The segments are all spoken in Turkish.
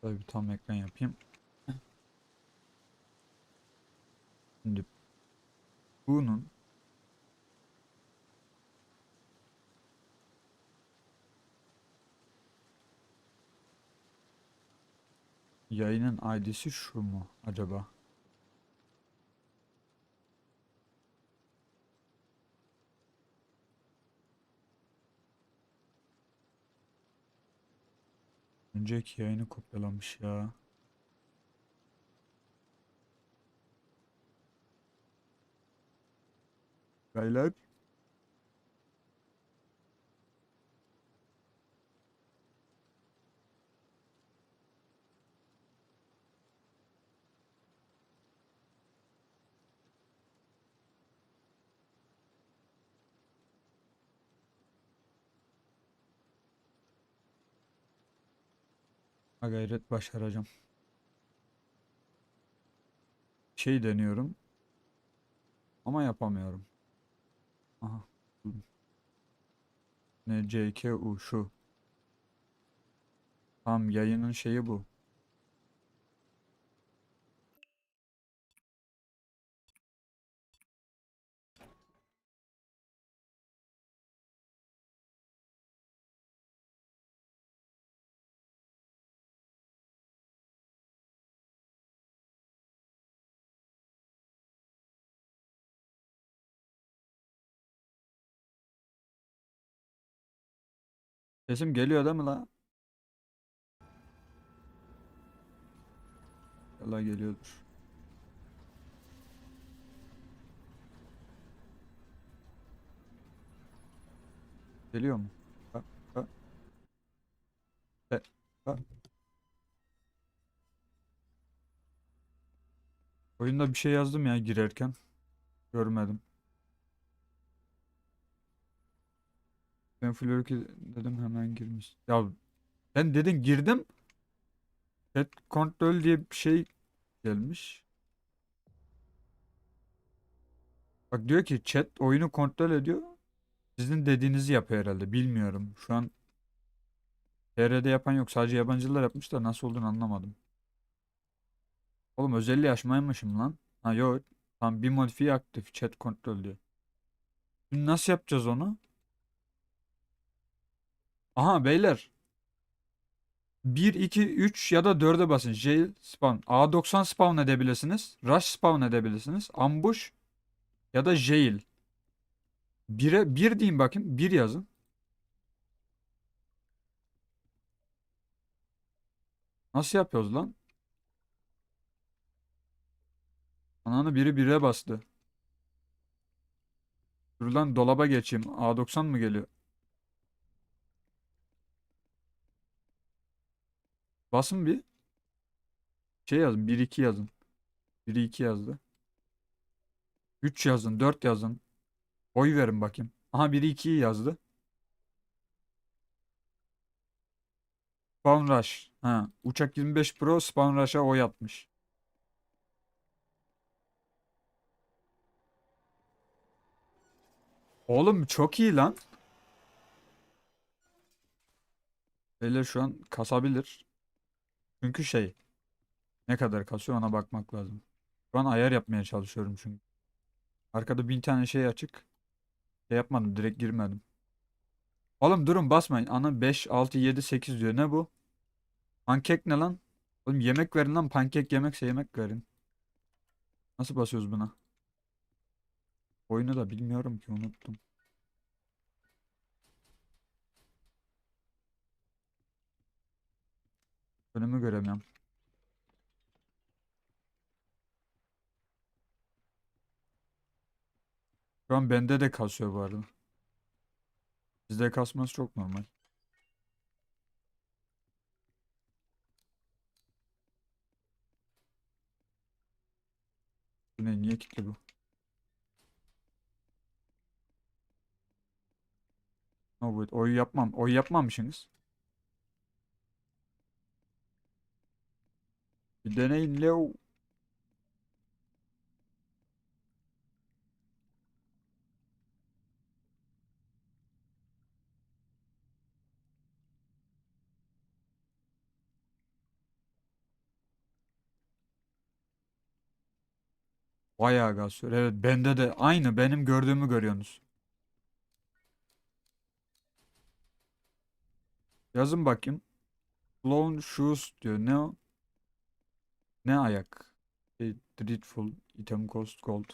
Şöyle bir tam ekran yapayım. Şimdi bunun yayının ID'si şu mu acaba? Önceki yayını kopyalamış ya. Beyler. Gayret başaracağım. Şey deniyorum. Ama yapamıyorum. Aha. buldum. Ne CKU şu. Tamam yayının şeyi bu. Sesim geliyor değil mi la? Allah geliyordur. Geliyor mu? Ha, ha. E, ha. Oyunda bir şey yazdım ya girerken. Görmedim. Ben Flörki dedim hemen girmiş. Ya ben dedim girdim. Chat kontrol diye bir şey gelmiş. Bak diyor ki chat oyunu kontrol ediyor. Sizin dediğinizi yapıyor herhalde. Bilmiyorum. Şu an TR'de yapan yok. Sadece yabancılar yapmış da nasıl olduğunu anlamadım. Oğlum özelliği açmaymışım lan. Ha yok. Tam bir modifiye aktif. Chat kontrol diyor. Şimdi nasıl yapacağız onu? Aha beyler. 1, 2, 3 ya da 4'e basın. Jail spawn. A90 spawn edebilirsiniz. Rush spawn edebilirsiniz. Ambush ya da jail. 1'e 1 deyin bakayım. 1 yazın. Nasıl yapıyoruz lan? Ananı biri 1'e bastı. Dur lan dolaba geçeyim. A90 mı geliyor? Basın bir. Şey yazın. 1 2 yazın. 1 2 yazdı. 3 yazın. 4 yazın. Oy verin bakayım. Aha biri 2'yi yazdı. Spawn Rush. Ha, Uçak 25 Pro Spawn Rush'a oy atmış. Oğlum çok iyi lan. Beyler şu an kasabilir. Çünkü şey ne kadar kasıyor ona bakmak lazım. Şu an ayar yapmaya çalışıyorum çünkü. Arkada bin tane şey açık. Şey yapmadım direkt girmedim. Oğlum durun basmayın. Ana 5, 6, 7, 8 diyor. Ne bu? Pankek ne lan? Oğlum yemek verin lan. Pankek yemekse yemek verin. Nasıl basıyoruz buna? Oyunu da bilmiyorum ki unuttum. Önümü göremiyorum. Şu an bende de kasıyor bu arada. Sizde kasması çok normal. Bu ne? Niye kilitli bu? No, wait, oy yapmam. Oy yapmamışsınız. Bir deneyin Leo. Bayağı gaz. Evet bende de aynı benim gördüğümü görüyorsunuz. Yazın bakayım. Blown shoes diyor. Ne o? Ne ayak? E, dreadful item cost gold.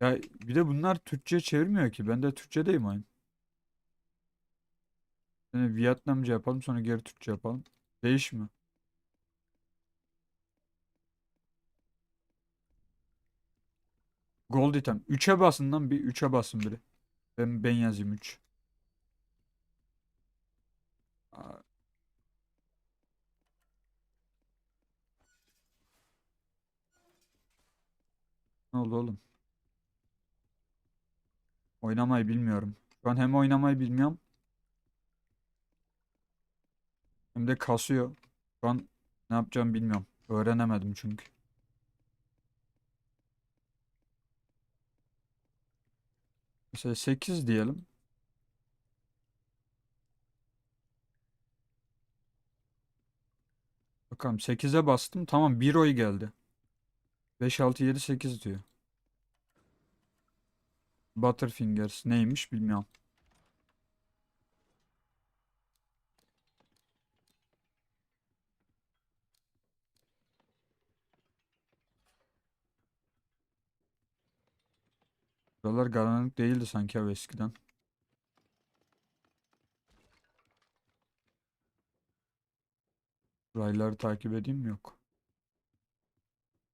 Ya bir de bunlar Türkçe çevirmiyor ki. Ben de Türkçedeyim aynı. Yani Vietnamca yapalım sonra geri Türkçe yapalım. Değişmiyor. Gold item. 3'e basın lan bir 3'e basın biri. Ben ben yazayım 3. oldu oğlum? Oynamayı bilmiyorum. Şu an hem oynamayı bilmiyorum hem de kasıyor. Şu an ne yapacağımı bilmiyorum. Öğrenemedim çünkü. Mesela 8 diyelim. Bakalım 8'e bastım. Tamam 1 oy geldi. 5, 6, 7, 8 diyor. Butterfingers neymiş bilmiyorum. Buralar karanlık değildi sanki abi eskiden. Rayları takip edeyim mi? Yok.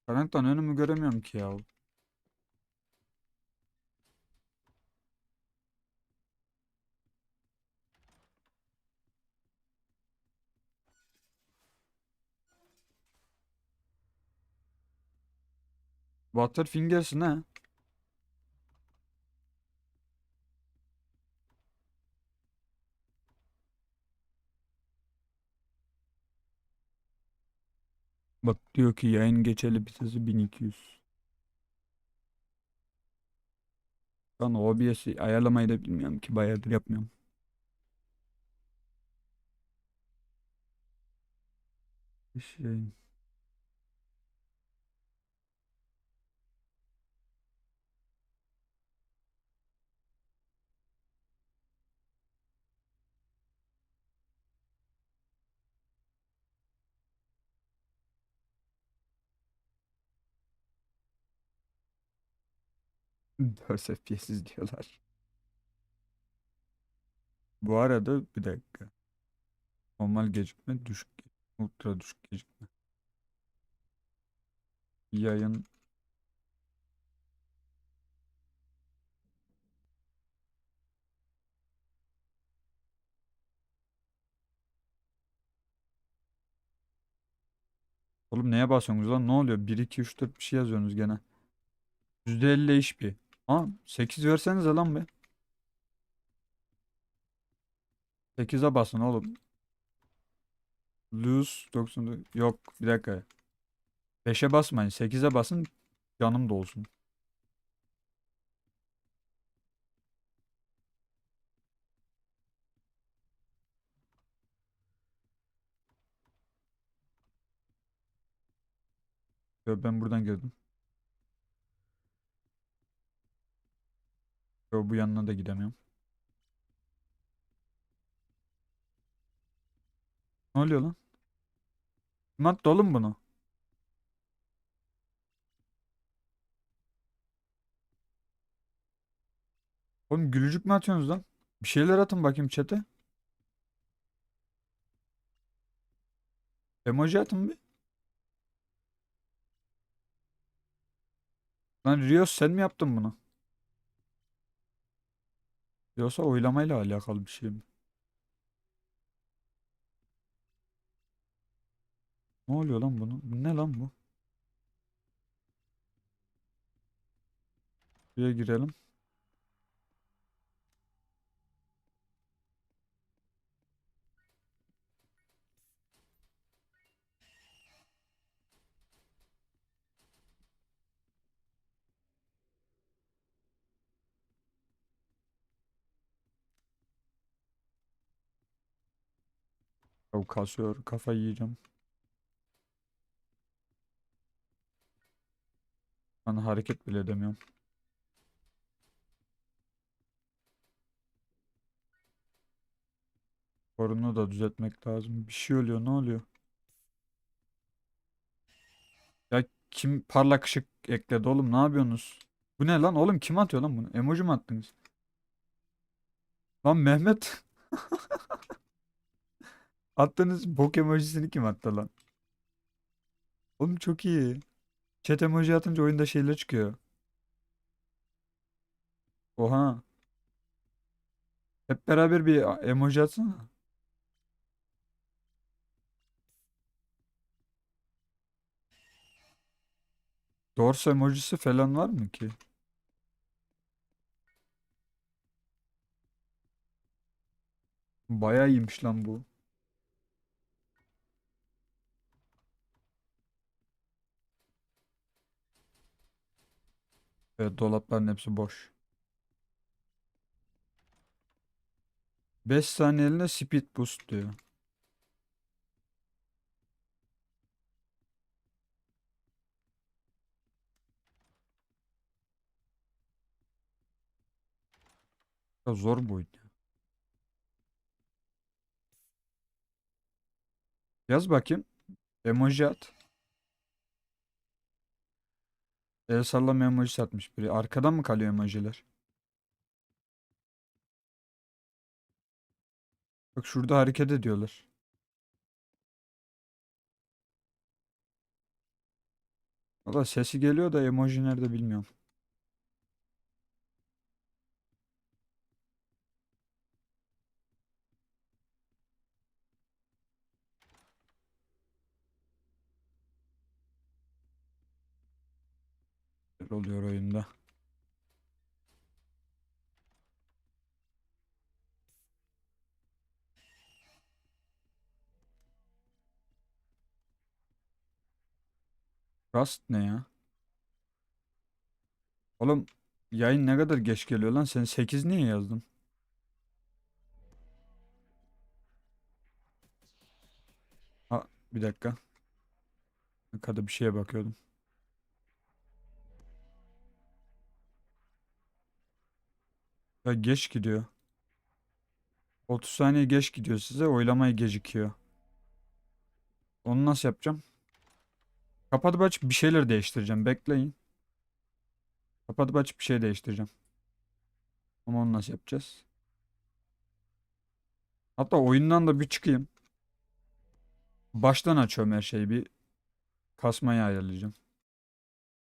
Karanlıktan önümü göremiyorum ki ya. Butterfingers ne? Bak diyor ki yayın geçeli bitesi 1200. Ben OBS'i ayarlamayı da bilmiyorum ki bayağıdır yapmıyorum. Bir şey. Dört FPS diyorlar. Bu arada bir dakika. Normal gecikme, düşük, ultra düşük gecikme. Yayın Oğlum neye basıyorsunuz lan? Ne oluyor? 1 2 3 4 bir şey yazıyorsunuz gene. %50 HP. Ha 8 versenize lan be. 8'e basın oğlum. Lose 90 yok bir dakika. 5'e basmayın. 8'e basın. Canım dolsun. Ben buradan girdim. Yo, bu yanına da gidemiyorum. Ne oluyor lan? Kim attı oğlum bunu? Oğlum gülücük mü atıyorsunuz lan? Bir şeyler atın bakayım chat'e. Emoji atın bir. Lan Rios sen mi yaptın bunu? Yoksa oylamayla alakalı bir şey mi? Ne oluyor lan bunu? Bu Ne lan bu? Buraya girelim. Ya kasıyor. Kafayı yiyeceğim. Ben hareket bile edemiyorum. Sorunu da düzeltmek lazım. Bir şey oluyor. Ne oluyor? Ya kim parlak ışık ekledi oğlum? Ne yapıyorsunuz? Bu ne lan? Oğlum kim atıyor lan bunu? Emoji mi attınız? Lan Mehmet. Attığınız bok emojisini kim attı lan? Oğlum çok iyi. Chat emoji atınca oyunda şeyler çıkıyor. Oha. Hep beraber bir emoji atsana. Dorse emojisi falan var mı ki? Bayağı iyiymiş lan bu. Evet dolapların hepsi boş. 5 saniyeliğine speed boost diyor. Ya zor bu oyun ya. Yaz bakayım. Emoji at. El sallama emojisi atmış biri. Arkadan mı kalıyor emojiler? Bak şurada hareket ediyorlar. Valla sesi geliyor da emoji nerede bilmiyorum. Böyle oluyor oyunda. Rust ne ya? Oğlum yayın ne kadar geç geliyor lan? Sen 8 niye yazdın? Ha bir dakika. Arkada bir şeye bakıyordum. Ya geç gidiyor. 30 saniye geç gidiyor size. Oylamayı gecikiyor. Onu nasıl yapacağım? Kapatıp açıp bir şeyler değiştireceğim. Bekleyin. Kapatıp açıp bir şey değiştireceğim. Ama onu nasıl yapacağız? Hatta oyundan da bir çıkayım. Baştan açıyorum her şeyi. Bir kasmayı ayarlayacağım.